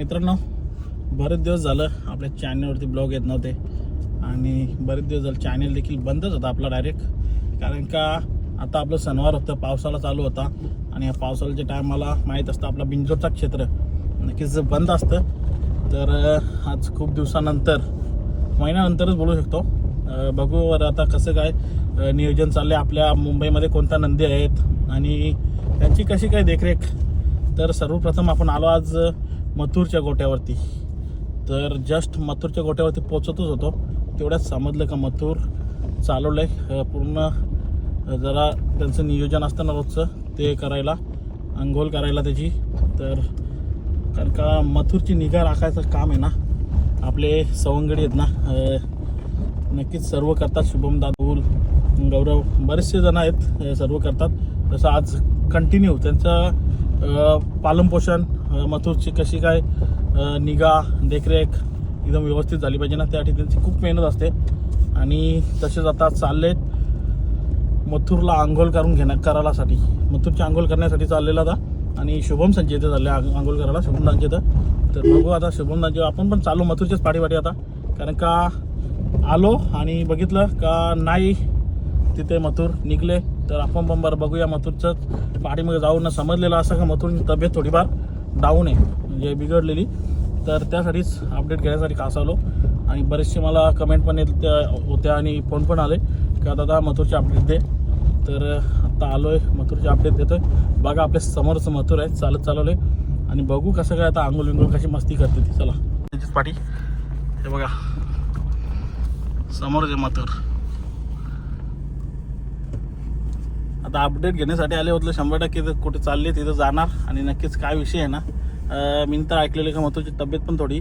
मित्रांनो बरेच दिवस झालं आपल्या चॅनलवरती ब्लॉग येत नव्हते आणि बरेच दिवस झालं चॅनल देखील बंदच होता आपला डायरेक्ट कारण का आता आपलं सणवार होतं पावसाळा चालू होता आणि या पावसाळ्याच्या टायमाला माहीत असतं आपला बिंजोरचा क्षेत्र नक्कीच बंद असतं. तर आज खूप दिवसानंतर महिन्यानंतरच बोलू शकतो. बघू आता कसं काय नियोजन चाललं आहे आपल्या मुंबईमध्ये कोणत्या नंदी आहेत आणि त्यांची कशी काय देखरेख? तर सर्वप्रथम आपण आलो आज मथुरच्या गोट्यावरती. तर जस्ट मथुरच्या गोट्यावरती पोचतच होतो. तेवढ्याच समजलं का मथुर चालवलं आहे पूर्ण जरा त्यांचं नियोजन असतं ना रोजचं ते करायला अंघोल करायला त्याची. तर कारण का मथुरची निगा राखायचं काम आहे ना. आपले सवंगडी आहेत ना नक्कीच सर्व करतात. शुभम दादूल गौरव बरेचसे जण आहेत सर्व करतात. तसं आज कंटिन्यू त्यांचं पालनपोषण मथुरची कशी काय निगा देखरेख एकदम व्यवस्थित झाली पाहिजे ना त्यासाठी त्यांची खूप मेहनत असते. आणि तसेच आता चालले मथुरला आंघोळ करून घेण्या करायलासाठी. मथुरची आंघोळ करण्यासाठी चाललेला आता. आणि शुभम संजय झाले आंघोळ करायला शुभम दांचेत तर बघू आता शुभम दांचे आपण पण चालू मथुरच्याच पाठीपाठी आता. कारण का आलो आणि बघितलं का नाही तिथे मथुर निघले. तर आपण पण बरं बघूया मथुरचं पाठीमागे जाऊन समजलेलं असं का मथुरची तब्येत थोडीफार डाऊन आहे म्हणजे बिघडलेली. तर त्यासाठीच अपडेट घेण्यासाठी खास आलो आणि बरेचसे मला कमेंट पण येत त्या- होत्या आणि फोन पण आले का दादा मथुरचे अपडेट दे. तर आत्ता आलो आहे मथुरचे अपडेट देतो आहे बघा आपल्या समोरचं मथुर आहे चालत चालवलं आहे आणि बघू कसं काय आता आंघोळ विंगोळ कशी मस्ती करते ती चला. त्याचीच पाठी. हे बघा. समोर जे मथुर. आता अपडेट घेण्यासाठी आले होते शंभर टक्के कुठे चालले तिथं जाणार. आणि नक्कीच काय विषय आहे ना मी तर ऐकलेलं का महत्त्वाची तब्येत पण थोडी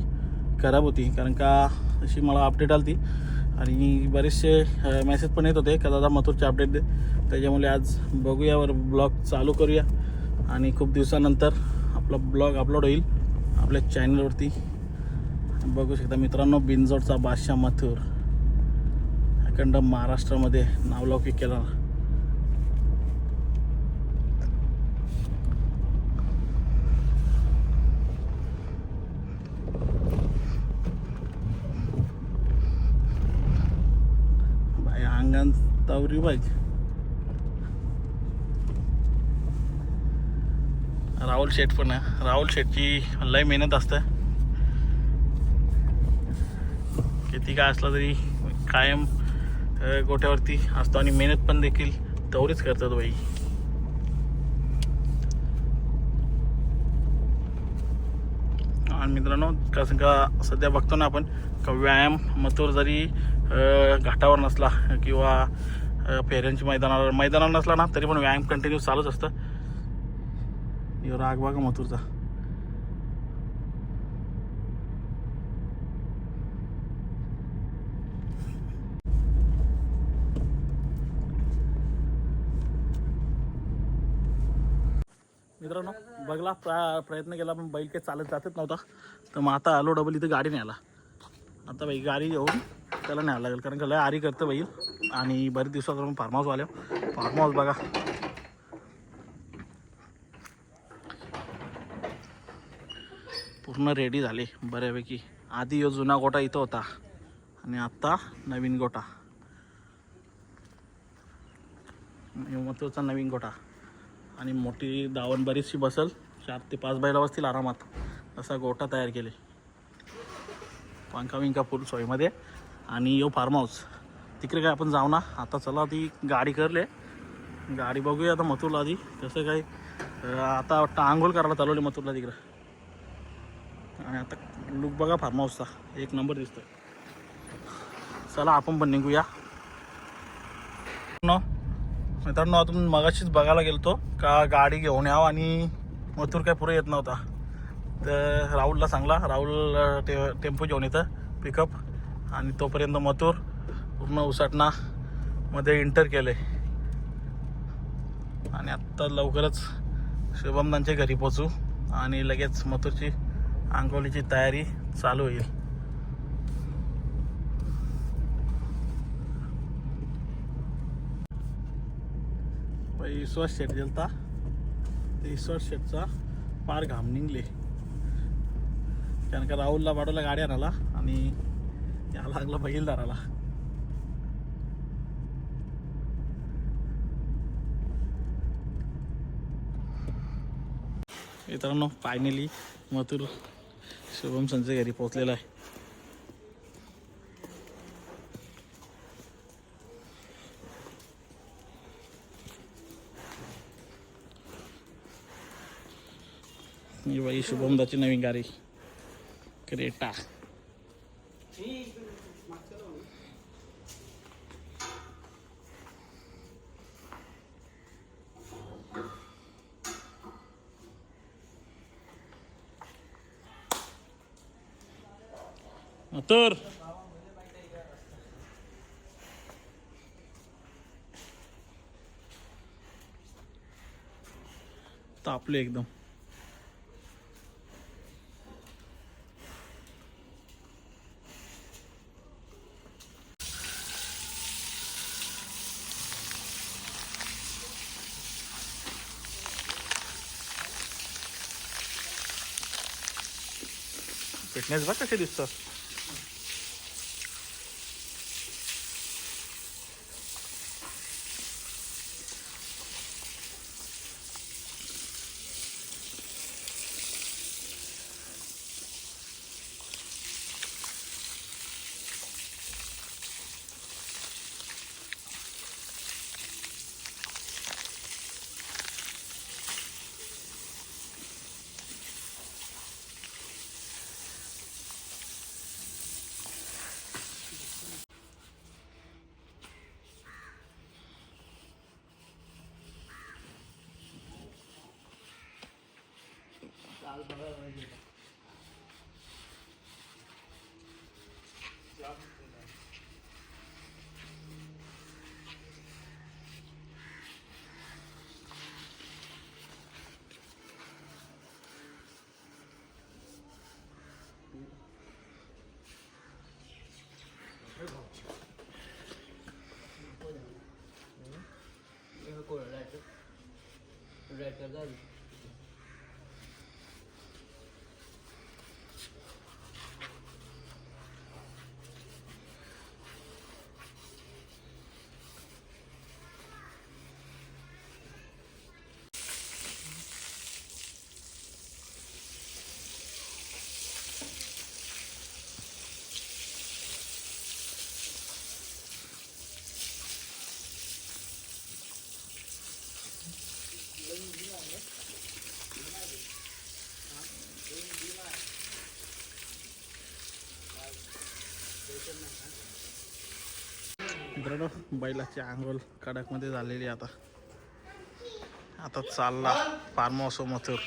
खराब होती कारण का अशी मला अपडेट आली आणि बरेचसे मेसेज पण येत होते का दादा मथुरचे अपडेट दे. त्याच्यामुळे आज बघूयावर ब्लॉग चालू करूया. आणि खूप दिवसानंतर आपला ब्लॉग अपलोड होईल आपल्या चॅनलवरती बघू शकता मित्रांनो बिनजोडचा बादशाह मथुर. अखंड महाराष्ट्रामध्ये नावलौकिक केला. बाई अंगण राहुल शेठ पण आहे. राहुल शेठची लय मेहनत असते. किती काय असला तरी कायम गोठ्यावरती असतो आणि मेहनत पण देखील तेवढीच करतात बाई. आणि मित्रांनो कसं का सध्या बघतो ना आपण व्यायाम मथुर जरी घाटावर नसला किंवा अ, फेऱ्यांची मैदानावर मैदानावर नसला ना तरी पण व्यायाम कंटिन्यू चालूच असतं. राग बघा मथुरचा. मित्रांनो बघला प्रा- प्रयत्न केला पण बैल काही चालत जातच नव्हता. तर मग आता आलो डबल इथं गाडी न्यायला आता बाई गाडी घेऊन त्याला न्यावं लागेल. कारण का लय आरी करतं बाई. आणि बरेच दिवसात फार्म हाऊस आल्या फार्म हाऊस बघा. पूर्ण रेडी झाले बऱ्यापैकी. आधी यो जुना गोटा इथं होता. आणि आत्ता नवीन गोटा. महत्त्वाचा नवीन गोटा. आणि मोठी दावण बरीचशी बसल. चार ते पाच बैला बसतील आरामात. असा गोठा तयार केले. पंखा विंका फुल सोयीमध्ये. आणि यो फार्म हाऊस. तिकडे काय आपण जाऊ ना? आता चला ती गाडी करले. गाडी बघूया आता मथुरला आधी. कसं काय? आता वाटतं आंघोळ करायला चालवली मथुरला तिकडं. आणि आता लुक बघा फार्म हाऊसचा एक नंबर दिसतोय. चला आपण पण निघूया. नो मित्रांनो आपण मगाशीच बघायला गेलतो का गाडी घेऊन यावं आणि मथुर काय पुरे येत नव्हता. तर राहुलला सांगला. राहुल टे टेम्पो घेऊन येतं पिकअप आणि तोपर्यंत मथुर पूर्ण उसाटणामध्ये इंटर केले आणि आत्ता लवकरच शुभमदांच्या घरी पोचू आणि लगेच मथुरची आंघोळीची तयारी चालू होईल. ईश्वर शेट जलता ते विश्वास शेटचा पार घाम निघले. कारण का राहुलला वाढवला गाडी आणायला आणि या लागला बहिलदाराला मित्रांनो फायनली मथुर शुभम संजय घरी पोहोचलेला आहे. ही बाई शुभमदाची नवीन गाडी. क्रेटा तर तापले एकदम. फिटनेस बघ कसे दिसतात 嗯，我这搞不清，过年，嗯，那个过年就热得跟。मित्रांनो बैलाची आंघोळ कडकमध्ये झालेली आता. आता चालला फार्म हाऊस मथुर.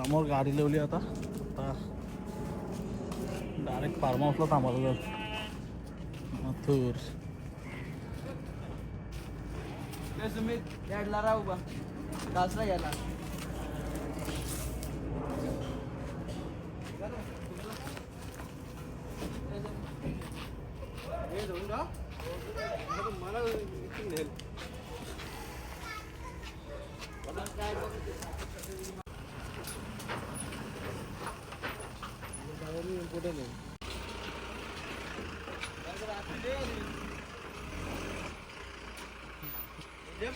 समोर गाडी लावली आता. आता डायरेक्ट फार्म हाऊसला थांबायला जाऊ. मथुर. याडला राहू बा मला कुठे नाही. जय